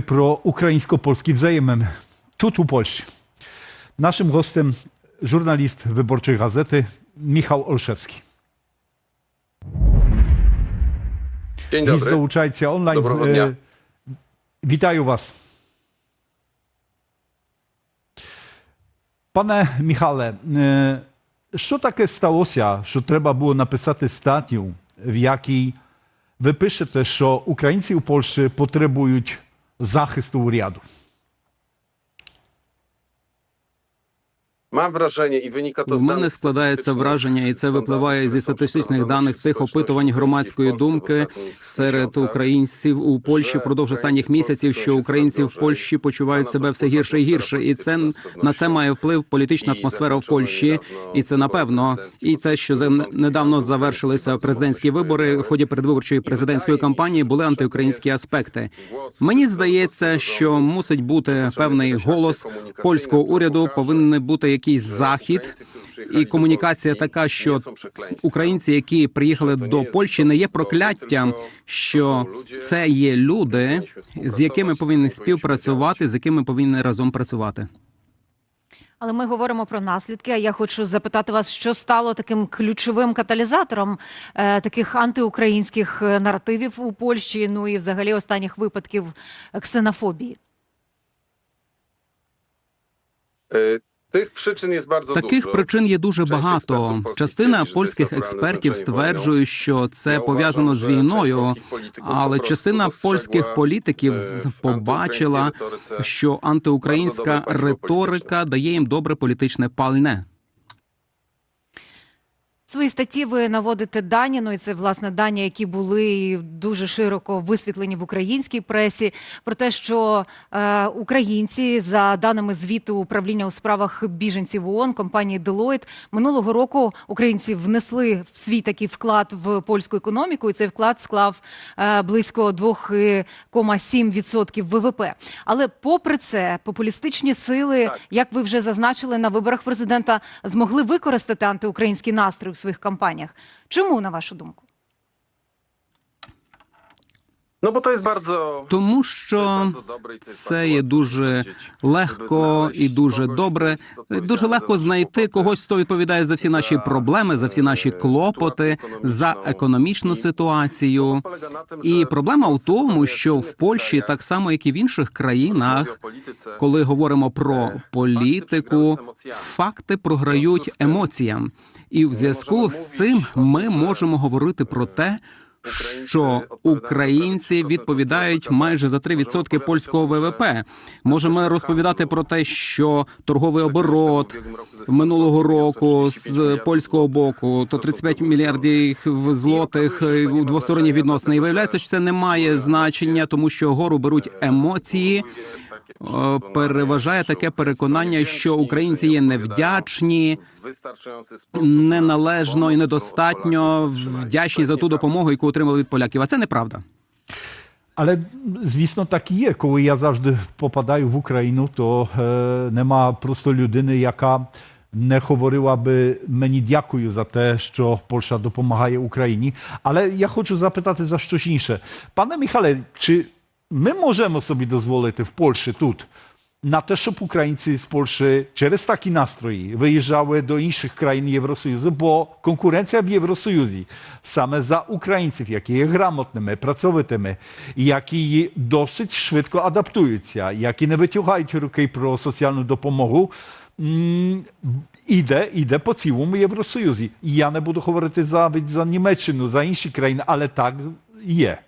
про українсько-польські взаємини тут у Польщі. Naszym gościem żurnalist Wyborczej Gazety Michał Olszewski. Dzień Dziś dobry. долучається онлайн. Доброго Е, дня. Вітаю вас. Пане Михайле, е, що таке сталося, що треба було написати статтю, в якій ви пишете, що українці у Польщі потребують захисту уряду? Mam wrażenie i wynika to В мене складається враження, і це випливає зі статистичних даних з тих опитувань громадської думки. Серед українців у Польщі впродовж останніх місяців, що українці в Польщі почувають себе все гірше і гірше, і це на це має вплив політична атмосфера в Польщі, і це напевно. і те, що недавно завершилися президентські вибори в ході передвиборчої президентської кампанії, були антиукраїнські аспекти. Мені здається, що мусить бути певний голос польського уряду, повинен бути якийсь захід. І комунікація така, що українці, які приїхали до Польщі, не є прокляттям, що це є люди, з якими повинні співпрацювати, з якими повинні разом працювати. Але ми говоримо про наслідки. А я хочу запитати вас, що стало таким ключовим каталізатором е, таких антиукраїнських е, наративів у Польщі, ну і взагалі останніх випадків ксенофобії. E, причин є bardzo Таких причин є дуже багато. Частина польських експертів стверджує, що це пов'язано з війною, політиків але частина польських політиків е, з- в побачила, що антиукраїнська риторика дає їм добре політичне пальне. В своїй статті ви наводите дані, ну і це власне дані, які були дуже широко висвітлені в українській пресі, про те, що е, українці, за даними звіту управління у справах біженців ООН, компанії Deloitte, минулого року українці внесли в свій такий вклад в польську економіку, і цей вклад склав е, близько 2,7% ВВП. Але попри це, популістичні сили, Так. як ви вже зазначили на виборах президента, змогли використати антиукраїнський настрій своїх кампаніях. Чому, на вашу думку? Jest bardzo... Тому що це є дуже легко і дуже добре. Дуже легко знайти когось, хто відповідає за всі наші проблеми, за всі наші е, клопоти, за економічну. ситуацію. І проблема в тому, що в Польщі, так само як і в інших країнах, коли говоримо про Е, політику, факти факти програють емоціям, і в зв'язку з цим ми можемо говорити про е, те, що українці відповідають майже за ВВП. 3% польського ВВП. Можемо розповідати про те, що торговий оборот минулого року з польського боку, то 35 мільярдів злотих е, у двосторонні відносини. І виявляється, що це не має значення, тому що гору беруть емоції. Переважає таке переконання, що українці є невдячні, неналежно і недостатньо вдячні за ту допомогу, яку отримали від поляків. А це неправда. Але звісно, так і є. Коли я завжди попадаю в Україну, то е, нема просто людини, яка не говорила би мені дякую за те, що Польща допомагає Україні. Але я хочу запитати за щось інше. Пане Михайле, чи ми можемо собі дозволити в Польщі тут на те, щоб українці з Польщі через такі настрої виїжджали до інших країн Євросоюзу, бо конкуренція в Євросоюзі саме за українців, які є грамотними, працьовитими, які досить швидко адаптуються, які не витягають руки про соціальну допомогу. Іде, іде по цілому Євросоюзі. Я не буду говорити навіть за Німеччину, за інші країни, але так є.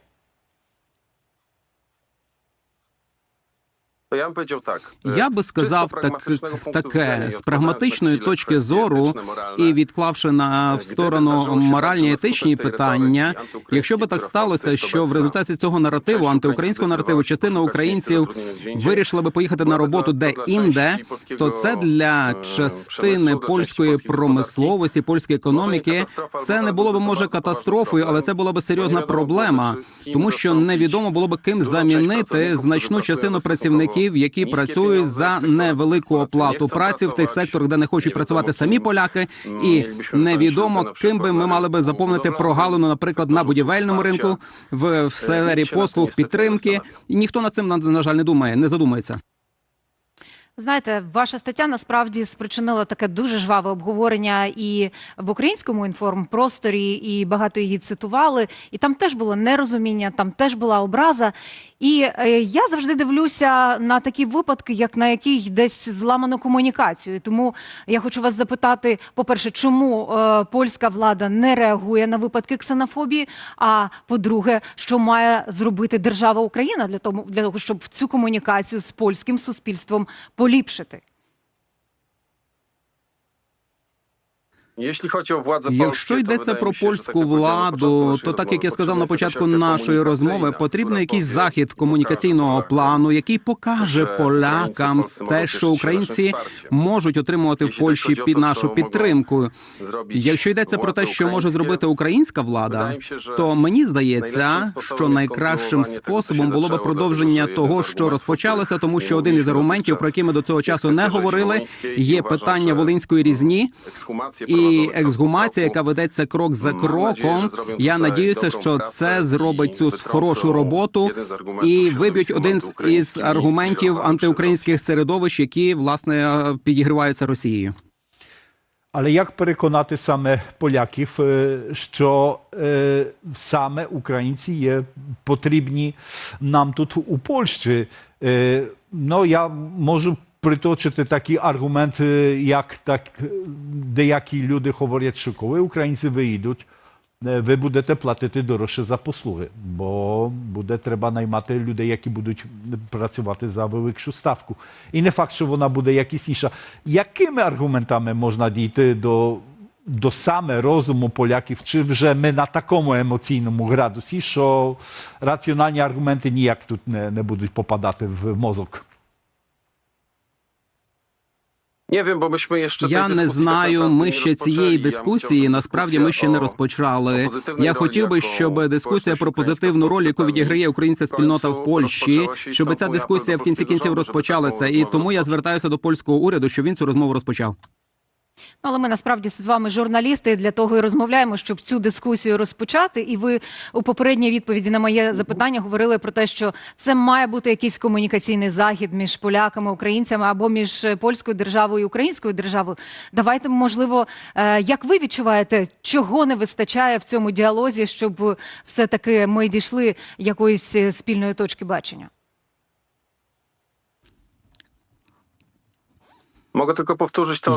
Ja bym powiedział e, Я би сказав так, таке з прагматичної точки зору і відклавши на в сторону моральні етичні питання, якщо би так сталося, що в результаті цього наративу антиукраїнського наративу частина українців вирішила би поїхати на роботу де інде, то це для е, частини польської промисловості, польської економіки. Це не було би може катастрофою, але це була би серйозна проблема, тому що невідомо було би ким замінити значну частину працівників, поляків, які працюють за невелику оплату праці в тих секторах, де не хочуть працювати самі поляки, і невідомо ким би ми мали би заповнити прогалину, наприклад, на будівельному ринку, в, сфері послуг підтримки. І ніхто над цим на, на жаль не думає, не задумується. Знаєте, ваша стаття насправді спричинила таке дуже жваве обговорення і в українському інформпросторі, і багато її цитували. І там теж було нерозуміння, там теж була образа. І е, я завжди дивлюся на такі випадки, як на який десь зламано комунікацію. Тому я хочу вас запитати: по-перше, чому е, польська влада не реагує на випадки ксенофобії? А по-друге, що має зробити держава Україна для того, для того, щоб цю комунікацію з польським суспільством поліпшити? Якщо йдеться про польську владу, то так як я сказав на початку нашої розмови, потрібен якийсь захід комунікаційного плану, який покаже полякам те, що українці можуть отримувати в Польщі під нашу підтримку. Якщо йдеться про те, що може зробити українська влада, то мені здається, що найкращим способом було би продовження того, що розпочалося, тому що один із аргументів, про які ми до цього часу не говорили, є питання волинської різні. ексгумація І ексгумація, яка ведеться крок за кроком. Я надіюся, що це зробить цю хорошу роботу і виб'ють один із аргументів антиукраїнських середовищ, які власне підігріваються Росією. Але як переконати саме поляків, е, що е, саме українці є потрібні нам тут у Польщі? Е, Приточити такі аргументи, як так деякі люди говорять, що коли українці виїдуть, е, ви будете платити дорожче за послуги, бо буде треба наймати людей, які будуть працювати за великшу ставку. І не факт, що вона буде якась інша. Якими аргументами можна дійти до, до саме розуму поляків, чи вже ми на такому емоційному градусі, що раціональні аргументи ніяк тут не, не будуть попадати в мозок? Nie wiem, bo myśmy jeszcze Я не знаю. Ми ще цієї дискусії насправді ми ще не розпочали. Я хотів би, щоб дискусія про позитивну роль, яку відіграє українська спільнота в Польщі, щоб ця дискусія в кінці кінців розпочалася. І тому я звертаюся до польського уряду, щоб він цю розмову розпочав. Ну, Але ми насправді з вами журналісти для того і розмовляємо, щоб цю дискусію розпочати. І ви у попередній відповіді на моє запитання говорили про те, що це має бути якийсь комунікаційний захід між поляками, українцями або між польською державою і українською державою. Давайте, можливо, е, як ви відчуваєте, чого не вистачає в цьому діалозі, щоб все таки ми дійшли якоїсь е, спільної точки бачення?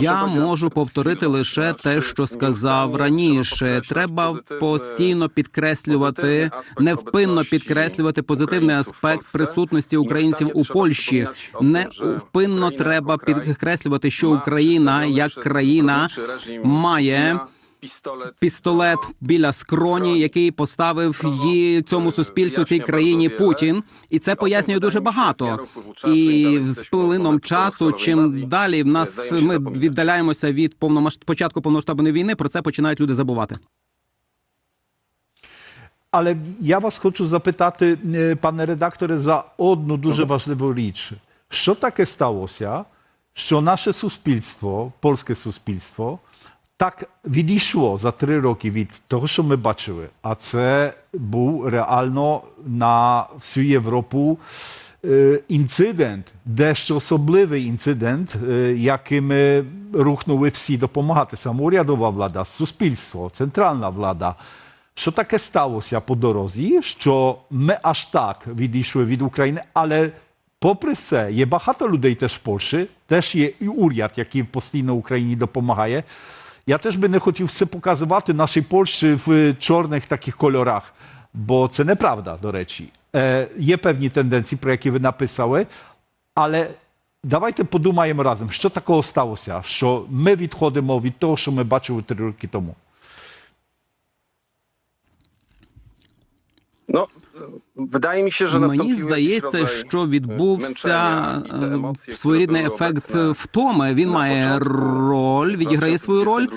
Я можу повторити лише те, що сказав раніше. Треба постійно підкреслювати, невпинно підкреслювати позитивний аспект присутності українців у Польщі. Невпинно треба підкреслювати, що Україна як країна має пістолет, пістолет біля скроні, який поставив її цьому суспільству цій країні. Путін, і це пояснює дуже багато. І з плином часу, чим далі в нас ми віддаляємося від повномасш... початку повномасштабної війни, про це починають люди забувати. Але я вас хочу запитати, е, пане редакторе, за одну дуже важливу річ. Що таке сталося, що наше суспільство, польське суспільство, так відійшло за три роки від того, що ми бачили. А це був реально на всю Європу інцидент, дещо особливий інцидент, яким рухнули всі допомагати. Самоурядова влада, суспільство, центральна влада. Що таке сталося по дорозі, що ми аж так відійшли від України, але попри все, є багато людей теж в Польщі, теж є і уряд, який постійно Україні допомагає. Я теж би не хотів все показувати нашій Польщі в чорних таких кольорах, бо це неправда, до речі. Е, є певні тенденції, про які ви написали, але давайте подумаємо разом, що такого сталося, що ми відходимо від того, що ми бачили три роки тому. No, Мені здається, що відбувся i te е, своєрідний ефект втоми. Він має роль, відіграє свою роль.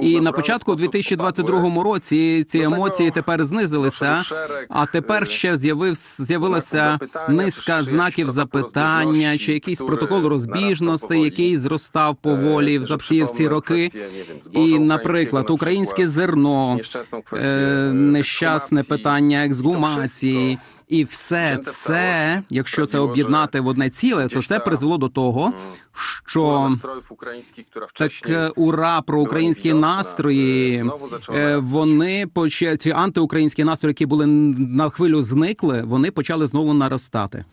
І на початку у sposób 2022 році ці емоції тепер знизилися. А тепер е, ще з'явив з'явилася низка знаків запитання, чи якийсь протокол розбіжностей, який зростав поволі Е, ці, в ці роки. І, наприклад, українське зерно, нещасне питання ексгумації, і все це, якщо це об'єднати в одне ціле, то це призвело до того, що настроїв українських, która так е, ура про українські настрої. е, Е. Вони поча... ці антиукраїнські настрої, які були на хвилю зникли, вони почали знову наростати.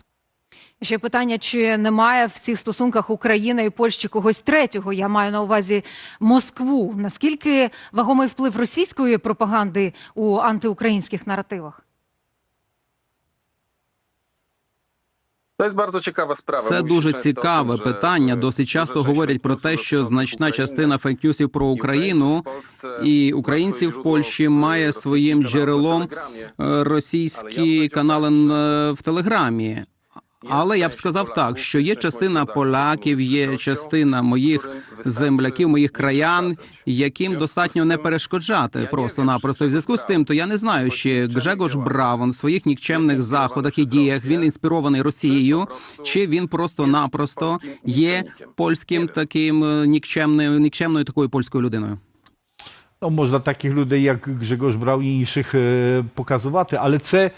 Ще питання: чи немає в цих стосунках України і Польщі когось третього? Я маю на увазі Москву. Наскільки вагомий вплив російської пропаганди у антиукраїнських наративах? To jest цікава справа. Це дуже цікаве питання. Досить часто говорять про те, що значна частина фейк-ньюсів про Україну Польщі і українців в Польщі має своїм джерелом е, російські канали е, в Телеграмі. Але я б сказав так, що є частина поляків, є частина моїх земляків, моїх краян, яким достатньо не перешкоджати просто-напросто. І в зв'язку з тим, то я не знаю, чи Гжегош Бравон в своїх нікчемних заходах і діях він інспірований Росією, чи він просто-напросто є польським таким е, нікчемною, нікчемною такою польською людиною. No, можна таких людей, як Grzegorz і інших е, показувати, але це,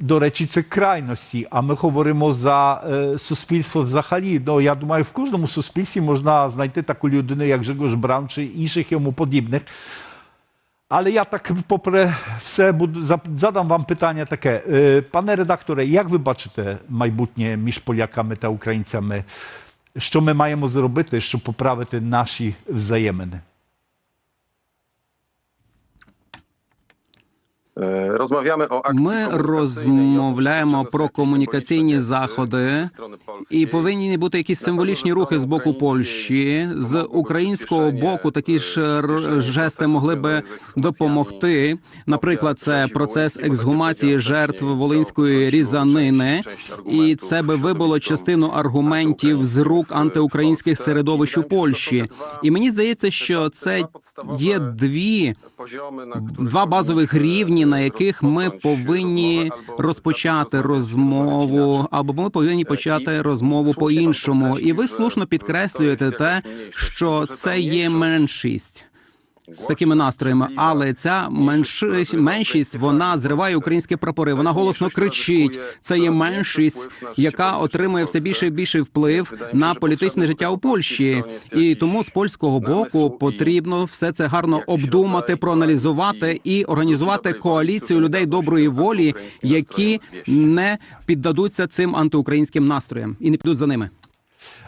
до речі, це крайності. А ми говоримо за е, суспільство взагалі. Ну, я думаю, в кожному суспільстві можна знайти таку людину, як Grzegorz Браун чи інших йому подібних. Але я так, попри все, буду, зап- задам вам питання таке. Е, Пане редакторе, як ви бачите майбутнє між поляками та українцями? Що ми маємо зробити, щоб поправити наші взаємини? Е, Розмовляємо о Ми розмовляємо про комунікаційні заходи. І повинні бути якісь символічні рухи з боку Польщі. З українського боку такі ж жести могли би допомогти. Наприклад, це процес ексгумації жертв волинської різанини, і це би вибило частину аргументів з рук антиукраїнських середовищ у Польщі. І мені здається, що це є дві два базових рівні, на яких ми повинні розпочати розмову, або ми повинні почати розмову по-іншому. І ви слушно підкреслюєте те, що це є меншість. З такими настроями, але ця меншість, меншість вона зриває українські прапори. Вона голосно кричить. Це є меншість, яка отримує все більше і більший вплив на політичне життя у Польщі. І тому з польського боку потрібно все це гарно обдумати, проаналізувати і організувати коаліцію людей доброї волі, які не піддадуться цим антиукраїнським настроям і не підуть за ними.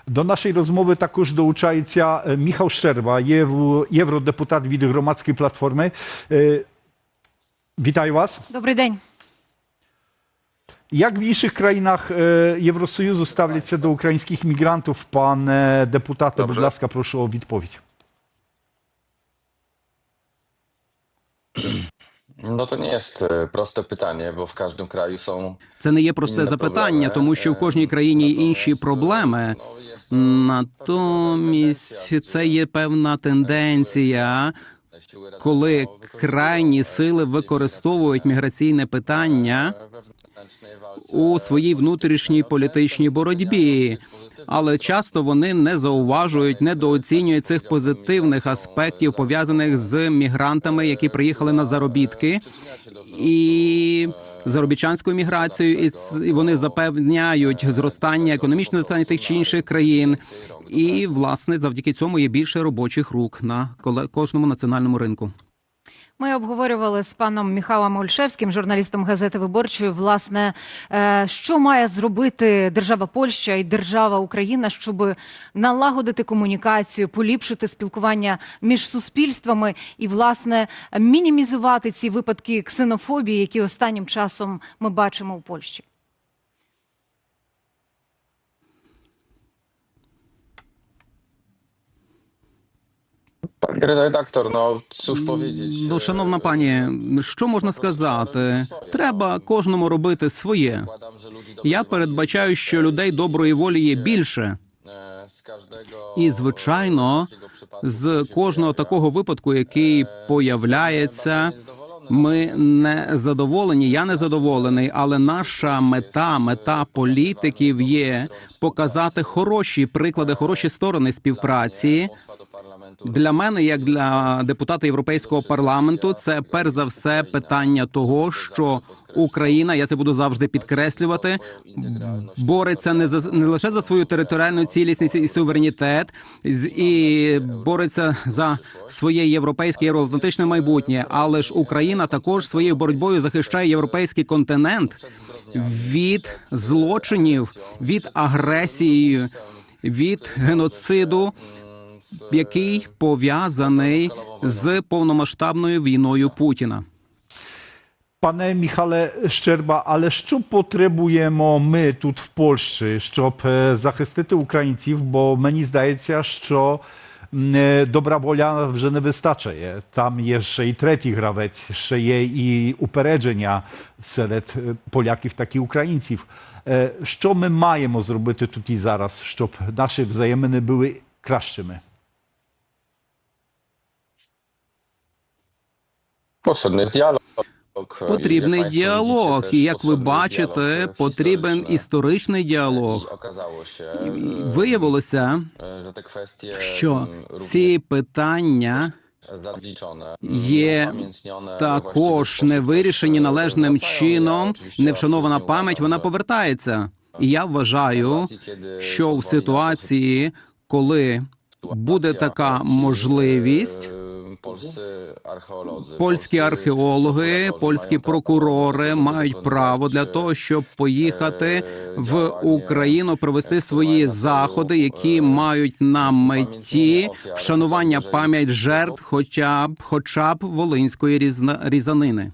До нашої розмови також долучається е, Міхал Щерба, євро- євродепутат від громадської платформи. Е, Вітаю вас. Добрий день. Jak w innych krajach e, Євросоюзу ставляться до українських мігрантів? Пане депутате, будь Dobrze. ласка, прошу о відповідь. No to nie jest e, proste pytanie, bo w każdym kraju są Це не є просте запитання, тому що в кожній країні інші проблеми. no, Натомість це є певна тенденція, коли крайні сили використовують міграційне питання у своїй внутрішній політичній боротьбі. Але часто вони не зауважують, недооцінюють цих позитивних аспектів пов'язаних з мігрантами, які приїхали на заробітки, і заробітчанською міграцією, і вони запевняють зростання економічного зростання тих чи інших країн. І власне завдяки цьому є більше робочих рук на кожному національному ринку. Ми обговорювали з паном Міхалом Ольшевським, журналістом газети Виборчої, власне, е, що має зробити держава Польща і держава Україна, щоб налагодити комунікацію, поліпшити спілкування між суспільствами і, власне, мінімізувати ці випадки ксенофобії, які останнім часом ми бачимо у Польщі. Panie redaktor, no cóż powiedzieć. Ну, шановна пані, що можна сказати? Треба кожному робити своє. Я передбачаю, що людей доброї волі є більше. І звичайно, з кожного такого випадку, який появляється, ми не задоволені. Я не задоволений, але наша мета, мета політиків є показати хороші приклади, хороші сторони співпраці. Для мене, як для депутата Європейського парламенту, це перш за все питання того, що Україна, я це буду завжди підкреслювати, бореться не за не лише за свою територіальну цілісність і суверенітет, і бореться за своє європейське євроатлантичне майбутнє, але ж Україна також своєю боротьбою захищає європейський континент від злочинів, від агресії, від геноциду який пов'язаний з повномасштабною війною Путіна. Panie Michale Szczerba, ale що потребуємо ми тут в Польщі, щоб е, захистити українців? Бо мені здається, що е, добра воля вже не вистачає. Там є ще і третій гравець, ще є і упередження серед е, поляків, так і українців. Е, Що ми маємо зробити тут і зараз, щоб наші взаємини були кращими? Jest dialog. Потрібний діалог, і як ви бачите, e, потрібен історичний діалог. e, Виявилося, e, що mm, ці питання є також не вирішені e, належним чином. Невшанована absolutnie пам'ять вона повертається. І я вважаю, що в ситуації, коли буде така можливість, e, Польські археологи, польські прокурори мають право для того, щоб поїхати е, в Україну, провести е, свої заходи, які е, мають на меті вшанування пам'ять жертв, хоча б хоча б волинської різна- різанини.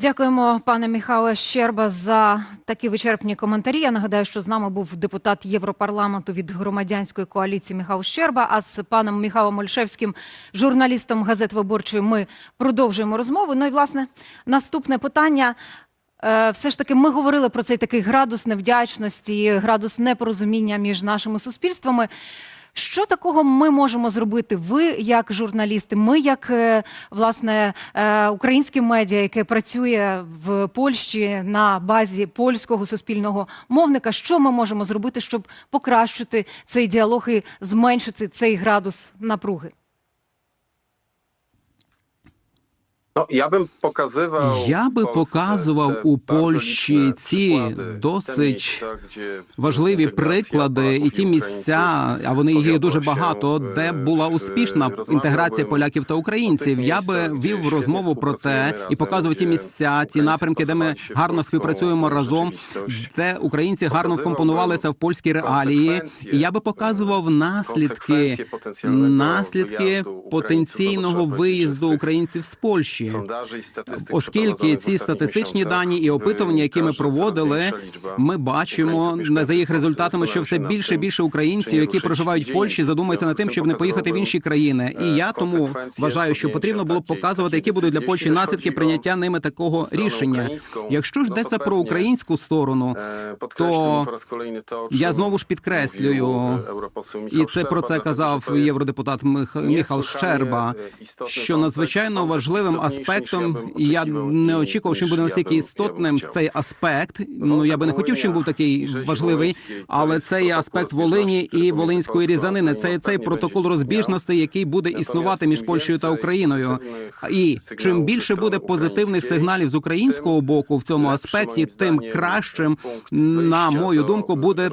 Дякуємо, пане Михайле Щерба, за такі вичерпні коментарі. Я нагадаю, що з нами був депутат Європарламенту від громадянської коаліції Михайло Щерба. А з паном Михайлом Ольшевським, журналістом газет виборчої, ми продовжуємо розмову. Ну і власне наступне питання. Е, Все ж таки, ми говорили про цей такий градус невдячності, градус непорозуміння між нашими суспільствами. Що такого ми можемо зробити? Ви як журналісти, ми як е, власне е, українське медіа, яке працює в Польщі на базі польського суспільного мовника. Що ми можемо зробити, щоб покращити цей діалог і зменшити цей градус напруги? Ja bym pokazywał Я би показував у Польщі ці досить важливі приклади і ті місця, а вони є дуже багато, де була успішна інтеграція поляків та українців. Я би вів розмову про те і показував ті місця, ті напрямки, де ми гарно співпрацюємо разом, де українці гарно вкомпонувалися в польські реалії. І я би показував наслідки, наслідки потенційного виїзду українців з Польщі. Statystyk Оскільки ці статистичні дані і опитування, які ми coraz проводили, ми бачимо за їх результатами, що все більше і більше українців, які проживають в Польщі, indziej. задумуються над тим, щоб не поїхати в інші країни. І е, я тому вважаю, що потрібно було б показувати, які будуть для. Польщі наслідки прийняття ними такого рішення. Якщо ж йдеться про українську сторону, е, то я знову ж підкреслюю, е, і це про це казав євродепутат Мих... Міхал Щерба. е, Що надзвичайно важливим я аспектом, і я не очікував, що він буде настільки істотним цей аспект. Ну я би не хотів, щоб він був такий важливий, але це є аспект Волині і Волинської різанини. Це цей протокол розбіжностей, який буде існувати між Польщею та Україною. І чим більше буде позитивних сигналів з українського боку в цьому аспекті, тим кращим, на мою думку, буде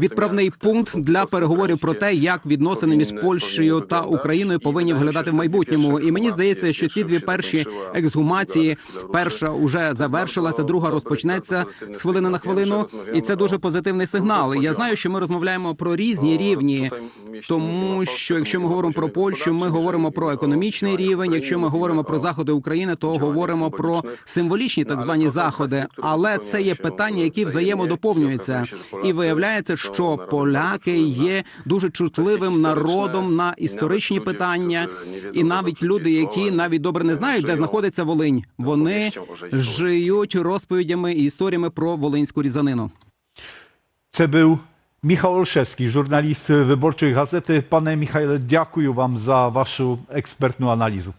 відправний пункт для переговорів про те, як відносини між Польщею та Україною повинні виглядати в майбутньому. І мені здається, що ці дві перші Польщі, ексгумації. Перша вже завершилася, друга розпочнеться з хвилини на хвилину, і це дуже позитивний сигнал. Я знаю, що ми розмовляємо про різні рівні, тому що якщо ми говоримо про Польщу, ми говоримо про економічний рівень. Якщо ми говоримо про заходи України, то говоримо про символічні так звані заходи. Але це є питання, які взаємодоповнюються, і виявляється, що поляки є дуже чутливим народом на історичні питання, і навіть люди, які навіть добре не знають, де знаходиться Волинь, вони жиють розповідями і історіями про волинську різанину. Це був Michał Olszewski, журналіст Виборчої газети. Пане Михайле, дякую вам за вашу експертну аналізу.